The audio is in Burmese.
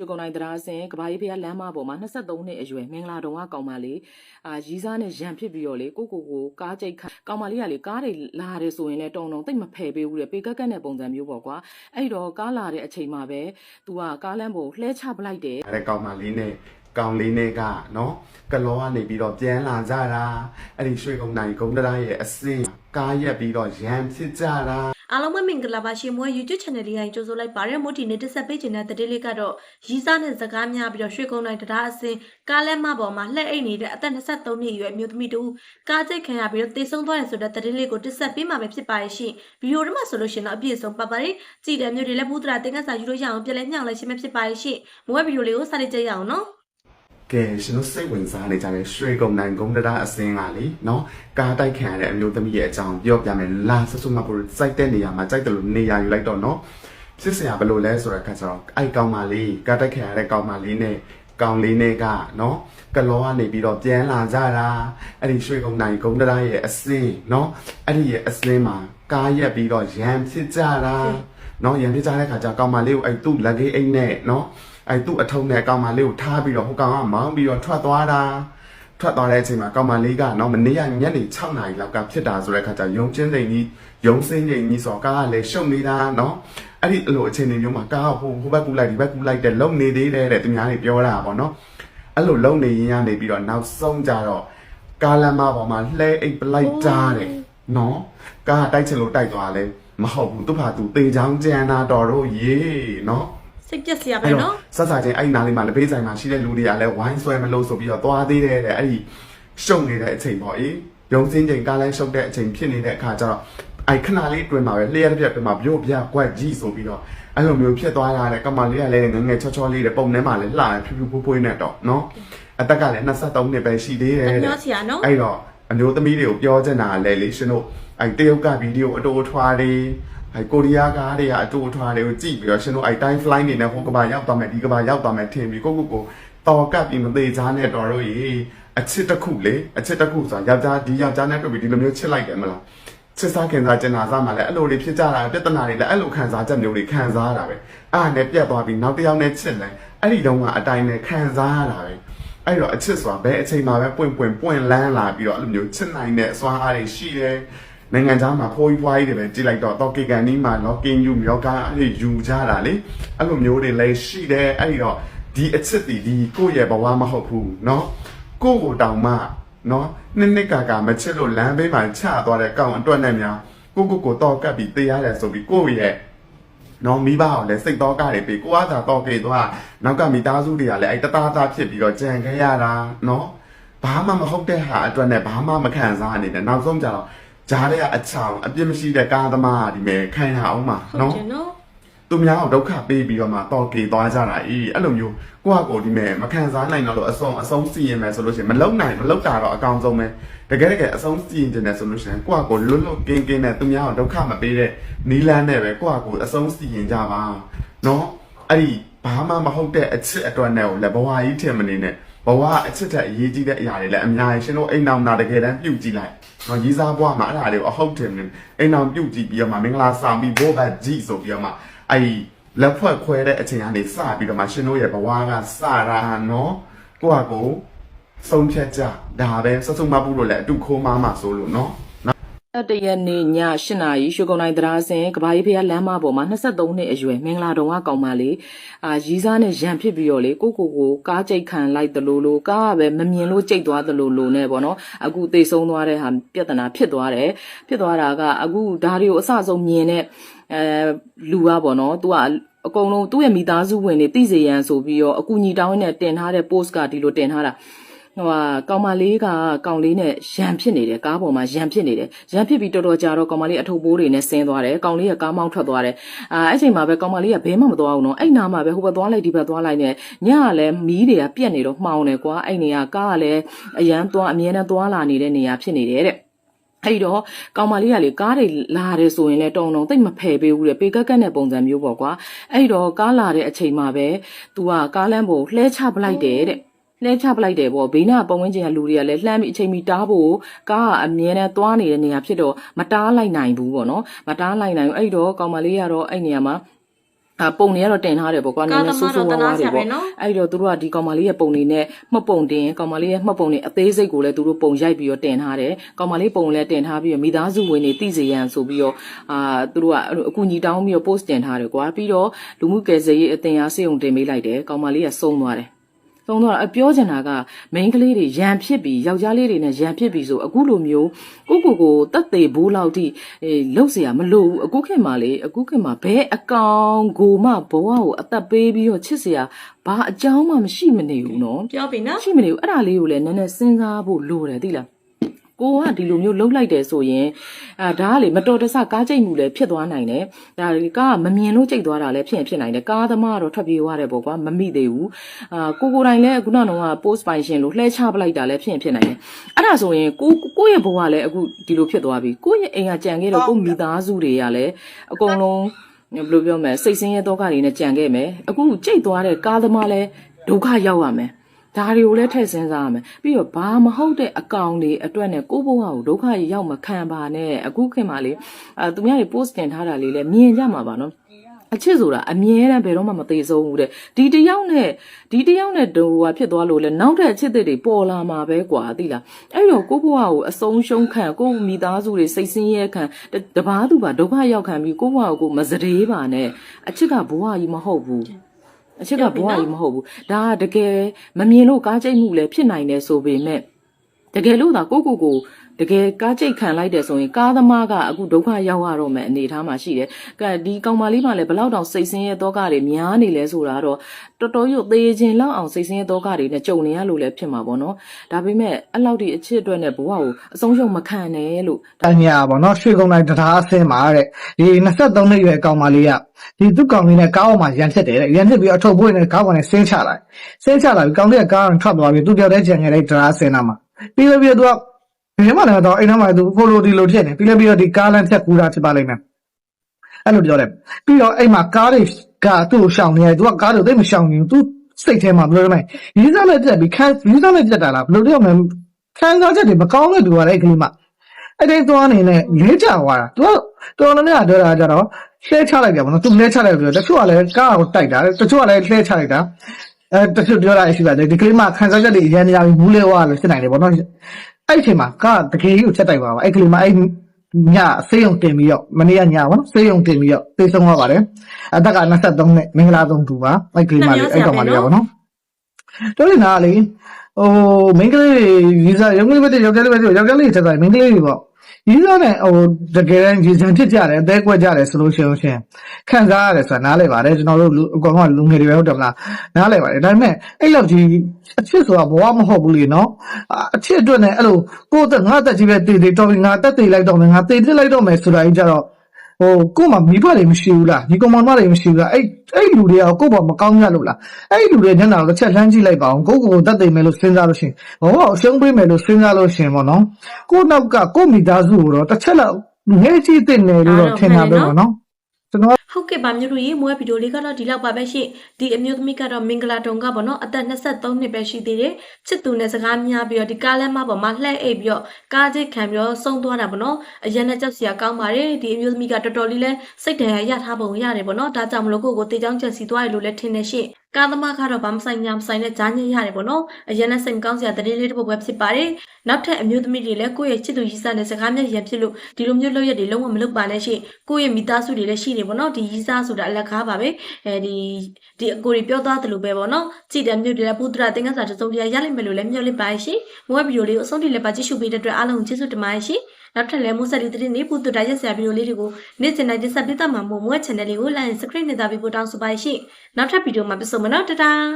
ရွှေကုံနိုင်တရားစင်ကဘာကြီးဖျားလမ်းမပေါ်မှာ23နှစ်အရွယ်မင်္ဂလာတုံကကောင်မလေးအာရီးစားနဲ့ရန်ဖြစ်ပြီးတော့လေကိုကိုကိုကားကြိတ်ခကောင်မလေးကလေကားတွေလာတယ်ဆိုရင်လည်းတုံတုံတိတ်မဖယ်ပေးဘူးလေပေကက်ကက်နဲ့ပုံစံမျိုးပေါ့ကွာအဲ့တော့ကားလာတဲ့အချိန်မှာပဲ तू ကကားလမ်းပေါ်လှဲချပလိုက်တယ်အဲ့ဒါကောင်မလေးနဲ့ကောင်လေးနဲ့ကနော်ကလောကနေပြီးတော့ပြန်လာကြတာအဲ့ဒီရွှေကုံနိုင်ကုန်းတရားရဲ့အစင်ကားရက်ပြီးတော့ရန်ဖြစ်ကြတာ အားလုံးပဲမင်္ဂလာပါရှင်မွေး YouTube channel လေးကိုကြိုဆိုလိုက်ပါရမို့ဒီနေ့တက်ဆက်ပေးခြင်းတဲ့တတိလေးကတော့ရီးစားနဲ့စကားများပြီးတော့ရွှေကုန်းတိုင်းတရားအစင်ကားလက်မပေါ်မှာလှည့်အိတ်နေတဲ့အသက်23နှစ်အရွယ်အမျိုးသမီးတူကားကျိတ်ခံရပြီးတော့တေဆုံးသွားတယ်ဆိုတဲ့တတိလေးကိုတက်ဆက်ပေးမှာပဲဖြစ်ပါရဲ့ရှင်ဗီဒီယိုထဲမှာဆိုလို့ရှင်တော့အပြည့်အစုံပါပါရီကြည်တယ်မျိုးတွေလည်းဘူးတရာတင်ကစားယူလို့ရအောင်ပြလဲညောင်းလိုက်ရှင်ပဲဖြစ်ပါရဲ့ရှင်မွေးဗီဒီယိုလေးကိုစတင်ကြည့်ရအောင်နော် ကဲရှင်တို့စိတ်ဝင်စားနေကြတယ်ရွှေကုံနိုင်ကုန်းတရားအစင်ကလေနော်ကားတိုက်ခံရတဲ့အမျိုးသမီးရဲ့အကြောင်းပြောပြမယ်လာဆဆူမဖို့စိုက်တဲ့နေရာမှာစိုက်တယ်လို့နေရာယူလိုက်တော့နော်စစ်စရာဘယ်လိုလဲဆိုတဲ့အခါကျတော့အဲ့ကောင်မလေးကားတိုက်ခံရတဲ့ကောင်မလေးနဲ့ကောင်လေးနဲ့ကနော်ကလောကနေပြီးတော့ပြန်လာကြတာအဲ့ဒီရွှေကုံနိုင်ကုန်းတရားရဲ့အစင်နော်အဲ့ဒီရဲ့အစင်မှာကားရက်ပြီးတော့ရန်ဖြစ်ကြတာနော်ရန်ဖြစ်ကြတဲ့ခါကျကောင်မလေးကိုအဲ့သူ့လက်ကြီးအိတ်နဲ့နော် အဲသူ့အထုံးနဲ့ကောင်မလေးကိုထားပြီးတော့ဟိုကောင်ကမောင်းပြီးတော့ထွက်သွားတာထွက်သွားတဲ့အချိန်မှာကောင်မလေးကတော့မနေ့ကညနေ6နာရီလောက်ကဖြစ်တာဆိုတဲ့အခါကျရုံချင်းစိန်ကြီးရုံစင်းကြီးကြီးဆိုတော့ကားကလည်းရှုပ်နေတာနော်အဲ့ဒီအလိုအခြေအနေမျိုးမှာကားကဟိုဟိုဘက်ကူလိုက်ဒီဘက်ကူလိုက်တဲ့လုံနေသေးတယ်တဲ့သူများတွေပြောတာပေါ့နော်အဲ့လိုလုံနေရင်ရနေပြီးတော့နောက်ဆုံးကြတော့ကားလမ်းမပေါ်မှာလှဲအိတ်ပလိုက်တာတဲ့နော်ကားကတိုက်ချင်လို့တိုက်သွားလဲမဟုတ်ဘူးသူ့ဖာသူတေချောင်းကြမ်းတာတော်တော့ရေနော် စိတ်ပြက်စရာပဲအဲ့တော့နော်ဆက်စားချင်းအဲ့ဒီနားလေးမှာလက်ဖေးဆိုင်မှာရှိတဲ့လူတွေကလည်းဝိုင်းဆွဲမလို့ဆိုပြီးတော့သွားသေးတယ်တဲ့အဲ့ဒီရှုံနေတဲ့အချိန်ပေါ့အေးရုံစင်းချိန်ကားလိုင်းရှုပ်တဲ့အချိန်ဖြစ်နေတဲ့အခါကျတော့အဲ့ခဏလေးတွင်မှာပဲလျှက်တစ်ပြက်တွင်မှာပြို့ပြကွက်ကြီးဆိုပြီးတော့အဲ့လိုမျိုးဖြစ်သွားတာတဲ့ကမလေးကလည်းငယ်ငယ်ချောချောလေးတဲ့ပုံထဲမှာလည်းလှတယ်ဖြူဖြူဖွေးဖွေးနဲ့တော့နော်အသက်ကလည်း23နှစ်ပဲရှိသေးတယ်အတဲ့မျောစရာနော်အဲ့တော့အမျိုးသမီးတွေကိုပြောချင်တာလည်းလေရှင်တို့အဲ့တရုတ်ကဗီဒီယိုအတူအထွားတွေ အဲ့ကိုရီးယားကားတွေကအတူအထွားတွေကိုကြည့်ပြီးတော့ရှင်တို့အဲ့ time flight နေနဲ့ဟိုကဘာရောက်သွားမယ်ဒီကဘာရောက်သွားမယ်ထင်ပြီးကိုကိုကိုတော်ကပ်ပြီးမသေးချားနဲ့တော်တို့ရေအချစ်တစ်ခုလေအချစ်တစ်ခုဆိုတာယောက်ျားဒီယောက်ျားနဲ့တွေ့ပြီးဒီလိုမျိုးချစ်လိုက်တယ်မလားချစ်စားခင်စားကျင်နာစားမှလည်းအဲ့လိုတွေဖြစ်ကြတာပြဿနာတွေလည်းအဲ့လိုခံစားချက်မျိုးတွေခံစားရတာပဲအဲ့ဒါနဲ့ပြတ်သွားပြီးနောက်တစ်ယောက်နဲ့ချစ်လဲအဲ့ဒီတုန်းကအတိုင်းနဲ့ခံစားရတာပဲအဲ့တော့အချစ်ဆိုတာဘယ်အချိန်မှာပဲပွင့်ပွင့်ပွင့်လန်းလာပြီးတော့အဲ့လိုမျိုးချစ်နိုင်တဲ့အစွမ်းအားတွေရှိတယ် နိုင်ငံသားမှာဖိုးကြီးဖွားကြီးတွေပဲကြည့်လိုက်တော့တော့ကေကန်နီးမှာလောကင်းယူမြောကားအဲ့ယူကြတာလေအဲ့လိုမျိုးတွေလည်းရှိတယ်အဲ့ဒီတော့ဒီအချစ်တီဒီကိုယ့်ရဲ့ဘဝမဟုတ်ဘူးเนาะကိုယ့်ကိုတောင်မှเนาะနှစ်နှစ်ကာကာမချစ်လို့လမ်းဘေးမှာချသွားတဲ့ကောင်အတွက်နဲ့များကိုကိုကိုတော့ကပ်ပြီးတရားတယ်ဆိုပြီးကိုယ့်ရဲ့ နော်မိဘအောင်လည်းစိတ်တော့ကတွေပြီးကိုအားသာတော့ကေသွားနောက်ကမိသားစုတွေကလည်းအဲ့တသားသားဖြစ်ပြီးတော့ကြံခဲ့ရတာနော်ဘာမှမဟုတ်တဲ့ဟာအတွက်နဲ့ဘာမှမခံစားနေတယ်နောက်ဆုံးကြတော့ ဂျားတွေကအချောင်အပြစ်မရှိတဲ့ကားသမားဒီမဲ့ခံရအောင်ပါဟုတ်နော်တယ်နော်သူများအောင်ဒုက္ခပေးပြီးတော့မှတော့ကေသွားကြတာအေးအဲ့လိုမျိုးကိုယ့်ဟာကိုယ်ဒီမဲ့မခံစားနိုင်တော့လို့အဆုံးအဆုံးစီရင်မယ်ဆိုလို့ရှိရင်မလုံနိုင်မလုံတာတော့အကောင်ဆုံးပဲတကယ်တကယ်အဆုံးစီရင်တယ်ဆိုလို့ရှိရင်ကိုယ့်ဟာကိုယ်လွတ်လွတ်ကင်းကင်းနဲ့သူများအောင်ဒုက္ခမပေးတဲ့နီးလန်းနဲ့ပဲကိုယ့်ဟာကိုယ်အဆုံးစီရင်ကြပါနော်အဲ့ဒီဘာမှမဟုတ်တဲ့အချစ်အတွက်နဲ့ကိုလည်းဘဝကြီးထင်မနေနဲ့ ဘဝအချစ်တဲ့အရေးကြီးတဲ့အရာတွေလည်းအများကြီးရှင်တို့အိမ်အောင်နာတကယ်တမ်းပြုတ်ကြည့်လိုက်နော်ရီးစားဘဝမှာအဲ့ဒါတွေကိုအဟုတ်တယ်မင်းအိမ်အောင်ပြုတ်ကြည့်ပြီးတော့မှမင်္ဂလာဆောင်ပြီးဘိုးဘတ်ကြီးဆိုပြီးတော့မှအဲ့ဒီလက်ဖွဲ့ခွဲတဲ့အချိန်ကနေစပြီးတော့မှရှင်တို့ရဲ့ဘဝကစတာနော်ကိုယ့်ဟာကိုယ်ဆုံးဖြတ်ကြဒါပဲစစုံမပူလို့လည်းအတူခိုးမမဆိုလို့နော် တရနေ့ည8နာရီရွှေကုံနိုင်တရားစင်ကဘာကြီးဖျားလမ်းမပေါ်မှာ23နှစ်အရွယ်မင်္ဂလာတုံကကောင်မလေးအာရီးစားနဲ့ရန်ဖြစ်ပြီးတော့လေကိုကိုကိုကားကြိတ်ခံလိုက်တလို့လို့ကားကပဲမမြင်လို့ကြိတ်သွားတလို့လို့နဲ့ပေါ့နော်အခုသိဆုံးသွားတဲ့ဟာပြဿနာဖြစ်သွားတယ်ဖြစ်သွားတာကအခုဒါတွေကိုအစဆုံးမြင်တဲ့အဲလူကပေါ့နော် तू ကအကုန်လုံးသူ့ရဲ့မိသားစုဝင်တွေသိစေရန်ဆိုပြီးတော့အကူညီတောင်းနဲ့တင်ထားတဲ့ post ကဒီလိုတင်ထားတာ ဟိုဟာကောင်မလေးကကောင်လေးနဲ့ရန်ဖြစ်နေတယ်ကားပေါ်မှာရန်ဖြစ်နေတယ်ရန်ဖြစ်ပြီးတော်တော်ကြာတော့ကောင်မလေးအထုပ်ပိုးတွေနဲ့ဆင်းသွားတယ်ကောင်လေးကကားမောင်းထွက်သွားတယ်အာအဲ့ချိန်မှာပဲကောင်မလေးကဘဲမှမသွားဘူးနော်အဲ့နာမှာပဲဟိုဘက်သွားလိုက်ဒီဘက်သွားလိုက်နဲ့ညကလည်းမီးတွေကပြက်နေတော့မှောင်တယ်ကွာအဲ့နေကကားကလည်းအရန်သွားအမြဲတမ်းသွားလာနေတဲ့နေရာဖြစ်နေတယ်တဲ့အဲ့တော့ကောင်မလေးကလေကားတွေလာတယ်ဆိုရင်လည်းတုံတုံတိတ်မဖယ်ပေးဘူးတဲ့ပေကက်ကက်နဲ့ပုံစံမျိုးပေါ့ကွာအဲ့တော့ကားလာတဲ့အချိန်မှာပဲ तू ကကားလမ်းပေါ်လှဲချပလိုက်တယ်တဲ့ လှဲချပလိုက်တယ်ပေါ့ဘေးနားပတ်ဝန်းကျင်ကလူတွေကလည်းလှမ်းပြီးအချိန်မီတားဖို့ကားကအမြဲတမ်းသွားနေတဲ့နေရာဖြစ်တော့မတားလိုက်နိုင်ဘူးပေါ့နော်မတားလိုက်နိုင်ဘူးအဲ့တော့ကောင်မလေးကတော့အဲ့နေရာမှာအာပုံတွေကတော့တင်ထားတယ်ပေါ့ကွာနည်းနည်းဆိုးဆိုးဝါးဝါးတွေပေါ့နော်အဲ့တော့သူတို့ကဒီကောင်မလေးရဲ့ပုံတွေနဲ့မှတ်ပုံတင်ကောင်မလေးရဲ့မှတ်ပုံတွေအသေးစိတ်ကိုလည်းသူတို့ပုံရိုက်ပြီးတော့တင်ထားတယ်ကောင်မလေးပုံလည်းတင်ထားပြီးတော့မိသားစုဝင်တွေသိစေရန်ဆိုပြီးတော့အာသူတို့ကအအကူကြီးတောင်းပြီးတော့ post တင်ထားတယ်ကွာပြီးတော့လူမှုကယ်ဆယ်ရေးအသင်းအားစေုံတင်ပေးလိုက်တယ်ကောင်မလေးကစုံသွားတယ် သုံးတော့အပြောချင်တာကမိန်းကလေးတွေရန်ဖြစ်ပြီးယောက်ျားလေးတွေနဲ့ရန်ဖြစ်ပြီးဆိုအခုလိုမျိုးကိုကိုကိုတက်သေးဘိုးလောက်ထိအေးလှုပ်เสียမလို့ဘူးအခုခင်မှာလေအခုခင်မှာဘဲအကောင်ကိုမဘဝကိုအသက်ပေးပြီးတော့ချစ်เสียဘာအကြောင်းမှမရှိမနေဘူးနော် ပြောပြီနော် ရှိမနေဘူးအဲ့ဒါလေးကိုလည်းနည်းနည်းစဉ်းစားဖို့လိုတယ်သိလား ကိုကဒီလိုမျိုးလှုပ်လိုက်တယ်ဆိုရင်အာဒါကလေမတော်တဆကားကြိတ်မှုလည်းဖြစ်သွားနိုင်တယ်ဒါလေကားကမမြင်လို့ကြိတ်သွားတာလည်းဖြစ်ရင်ဖြစ်နိုင်တယ်ကားသမားကတော့ထွက်ပြေးသွားတယ်ပေါ့ကွာမမိသေးဘူးအာကိုကိုတိုင်လည်းခုနကတော့ post ပိုင်ရှင်လို့လှဲချပလိုက်တာလည်းဖြစ်ရင်ဖြစ်နိုင်တယ်အဲ့ဒါဆိုရင်ကိုကိုရဲ့ဘဝလည်းအခုဒီလိုဖြစ်သွားပြီကိုရဲ့အိမ်ကကြံခဲ့တော့ကိုမိသားစုတွေကလည်းအကုန်လုံးဘယ်လိုပြောမလဲစိတ်ဆင်းရဲဒုက္ခတွေနဲ့ကြံခဲ့မယ်အခုကြိတ်သွားတဲ့ကားသမားလည်းဒုက္ခရောက်ရမယ် ဒါတွေကိုလည်းထည့်စဉ်းစားရမယ်ပြီးတော့ဘာမဟုတ်တဲ့အကောင်တွေအတွက်နဲ့ကိုယ့်ဘဝကိုဒုက္ခရောက်မခံပါနဲ့အခုခင်မှာလေအဲသူများတွေ post တင်ထားတာလေးလည်းမြင်ကြမှာပါနော်အချစ်ဆိုတာအမြဲတမ်းဘယ်တော့မှမသေးဆုံးဘူးတဲ့ဒီတယောက်နဲ့ဒီတယောက်နဲ့တူဟာဖြစ်သွားလို့လဲနောက်ထပ်အချစ်တွေပေါ်လာမှာပဲကွာသိလားအဲ့တော့ကိုယ့်ဘဝကိုအဆုံးရှုံးခံကိုယ့်မိသားစုတွေစိတ်ဆင်းရဲခံတတပားသူပါဒုက္ခရောက်ခံပြီးကိုယ့်ဘဝကိုမစရေးပါနဲ့အချစ်ကဘဝကြီးမဟုတ်ဘူး အချက်ကဘဝကြီးမဟုတ်ဘူးဒါကတကယ်မမြင်လို့ကားကြိတ်မှုလည်းဖြစ်နိုင်တယ်ဆိုပေမဲ့တကယ်လို့သာကိုကိုကို တကယ်ကားကြိတ်ခံလိုက်တယ်ဆိုရင်ကားသမားကအခုဒုက္ခရောက်ရတော့မယ်အနေထားမှာရှိတယ်။ကဲဒီကောင်မလေးမှလည်းဘလောက်တောင်စိတ်ဆင်းရဲတော့ကတွေများနေလဲဆိုတာတော့တော်တော်ရုပ်သေးခြင်းလောက်အောင်စိတ်ဆင်းရဲတော့ကတွေနဲ့ကြုံနေရလို့လည်းဖြစ်မှာပေါ့နော်။ဒါပေမဲ့အဲ့လောက်ဒီအချစ်အတွက်နဲ့ဘဝကိုအဆုံးရှုံးမခံနဲ့လို့အညာပေါ့နော်ရွှေကုန်းတိုင်းတရားအဆင်းမှာတဲ့ဒီ23နှစ်ရွယ်ကောင်မလေးကဒီသူ့ကောင်လေးနဲ့ကားပေါ်မှာရန်ဖြစ်တယ်တဲ့ရန်ဖြစ်ပြီးအထုပ်ပွေးနဲ့ကားပေါ်နဲ့ဆင်းချလိုက်ဆင်းချလာပြီးကောင်လေးကကားကိုထွက်သွားပြီးသူ့ကြောက်တဲ့ကြံခဲ့တဲ့တရားအဆင်းနာမှာပြီးလို့ပြီးတော့ သူကဘယ်မှလည်းတော့အိမ်ထဲမှာသူဖိုလိုဒီလိုဖြစ်နေပြီးလို့ပြီးတော့ဒီကားလမ်းဖြတ်ကူးတာဖြစ်ပါလိမ့်မယ်အဲ့လိုပြောတယ်ပြီးတော့အိမ်မှာကားတွေကသူ့ကိုရှောင်နေတယ်သူကကားတွေသိပ်မရှောင်ဘူးသူစိတ်ထဲမှာဘယ်လိုလဲမလဲရီးစားနဲ့ပြက်ပြီးခံရီးစားနဲ့ပြက်တာလားဘယ်လိုပြောမလဲခံစားချက်တွေမကောင်းတဲ့သူကလည်းအဲ့ကလေးမှအဲ့ဒီသွားအနေနဲ့လဲချသွားတာသူကတော်တော်များများပြောတာကြတော့လှဲချလိုက်တယ်ဗောနော်သူလဲချလိုက်တယ်တချို့ကလည်းကားကိုတိုက်တာတချို့ကလည်းလှဲချလိုက်တာအဲတချို့ပြောတာရှိပါတယ်ဒီကလေးမှခံစားချက်တွေအရင်နေရာပြီးမူးလဲဝါလို့ဖြစ်နိုင်တယ်ဗောနော် အဲ့ဒီအချိန်မှာကားတကယ်ကြီးကိုချက်တိုက်ပါပါအဲ့ကလေးမှအဲ့ညဆေးရုံတင်ပြီးတော့မနေ့ကညဗောနော်ဆေးရုံတင်ပြီးတော့သိဆုံးသွားပါတယ်အသက်က23နှစ်မင်္ဂလာဆုံးသူပါအဲ့ကလေးမှလေးအဲ့ကောင်မလေးကဗောနော်တော်လနာလေဟိုမင်္ဂလေးဗီဇာရုံးကလေးပဲတည်းယောက်ျားလေးပဲတည်းယောက်ျားလေးချက်တိုင်းမင်္ဂလေးတွေပေါ့ ဒီလိုနဲ့ဟိုတကယ်တမ်းဒီစံဖြစ်ကြတယ်အသေးကွက်ကြတယ်ဆိုလို့ရှိရင်ရှင်ခံစားရတယ်ဆိုတာနားလည်ပါတယ်ကျွန်တော်တို့လူအကောင်ကလူငယ်တွေပဲဟုတ်တယ်မလားနားလည်ပါတယ်ဒါပေမဲ့အဲ့လောက်ကြီးအချစ်ဆိုတာဘဝမဟုတ်ဘူးလေနော်အာအချစ်အတွက်နဲ့အဲ့လိုကိုယ့်အသက်ငါအသက်ကြီးပဲတည်တည်တော်ပြီငါအသက်တည်လိုက်တော့မယ်ငါတည်တည်လိုက်တော့မယ်ဆိုတာကြီးကြတော့ ဟိုကို့မှာမိဘတွေမရှိဘူးလားဒီကောင်မတွေမရှိဘူးလားအဲ့အဲ့လူတွေကကို့ဘာမကောင်းကြလို့လားအဲ့လူတွေညနာတော့တစ်ချက်လှမ်းကြည့်လိုက်ပါအောင်ကိုယ့်ကိုယ်ကိုသက်သိမယ်လို့စဉ်းစားလို့ရှိရင်ဘဝအရှုံးပေးမယ်လို့စဉ်းစားလို့ရှိရင်ပေါ့နော်ကိုယ့်နောက်ကကိုယ့်မိသားစုကိုတော့တစ်ချက်လောက်ငဲကြည့်တဲ့နယ်လို့တော့ထင်တာပဲပေါ့နော် ကျွန်တော်ဟုတ်ကဲ့ပါမြို့တို့ရေမွေးဗီဒီယိုလေးကတော့ဒီလောက်ပါပဲရှင့်ဒီအမျိုးသမီးကတော့မင်္ဂလာတုံကပေါ့နော်အသက်23နှစ်ပဲရှိသေးတယ်ချစ်သူနဲ့စကားများပြီးတော့ဒီကားလမ်းမပေါ်မှာလှည့်အိပ်ပြီးတော့ကားချိတ်ခံပြီးတော့ဆုံးသွားတာပေါ့နော်အရင်နဲ့ကြောက်စရာကောင်းပါတယ်ဒီအမျိုးသမီးကတော်တော်လေးလဲစိတ်တန်ရရထားပုံရတယ်ပေါ့နော်ဒါကြောင့်မလို့ကိုယ့်ကိုတေချောင်းချက်စီသွားရလို့လဲထင်နေရှင့်ကားသမားကတော့ဘာမဆိုင်ညာမဆိုင်နဲ့ဂျားညစ်ရတယ်ပေါ့နော်အရင်နဲ့စိတ်မကောင်းစရာတတိလေးတစ်ပုဒ်ပဲဖြစ်ပါတယ်နောက်ထပ်အမျိုးသမီးတွေလည်းကိုယ့်ရဲ့ချစ်သူရည်စားနဲ့စကားများရန်ဖြစ်လို့ဒီလိုမျိုးလုပ်ရက်တွေလုံးဝမလုပ်ပါနဲ့ရှင့်ကိုယ့်ရဲ့မိသားစုတွေလည်းရှိနေပေါ့နော်ဒီရည်စားဆိုတာအလက်ကားပါပဲအဲဒီဒီအကိုတွေပြောသားတယ်လို့ပဲပေါ့နော်ကြည်တယ်မြို့တွေလည်းဘုဒ္ဓရာသင်္ကန်းစာတစ်စုံတရာရလိမ့်မယ်လို့လည်းမျှော်လင့်ပါရှင်မွေးဗီဒီယိုလေးကိုအဆုံးထိလည်းပါကြည့်ရှုပေးတဲ့အတွက်အားလုံးကျေးဇူးတင်ပါတယ်ရှင်နောက်ထပ်လည်းမိုးဆက်ဒီသတင်းတွေပုဒ်တူတာရက်စရာဗီဒီယိုလေးတွေကိုနေ့စဉ်တိုင်းတင်ဆက်ပေးတတ်မှာမို့မွေး channel လေးကို like and subscribe နဲ့တာပြီးပို့တောင်းဆိုပါရှင်နောက်ထပ်ဗီဒီယိုမှာပြန်ဆုံမယ်နော်တတား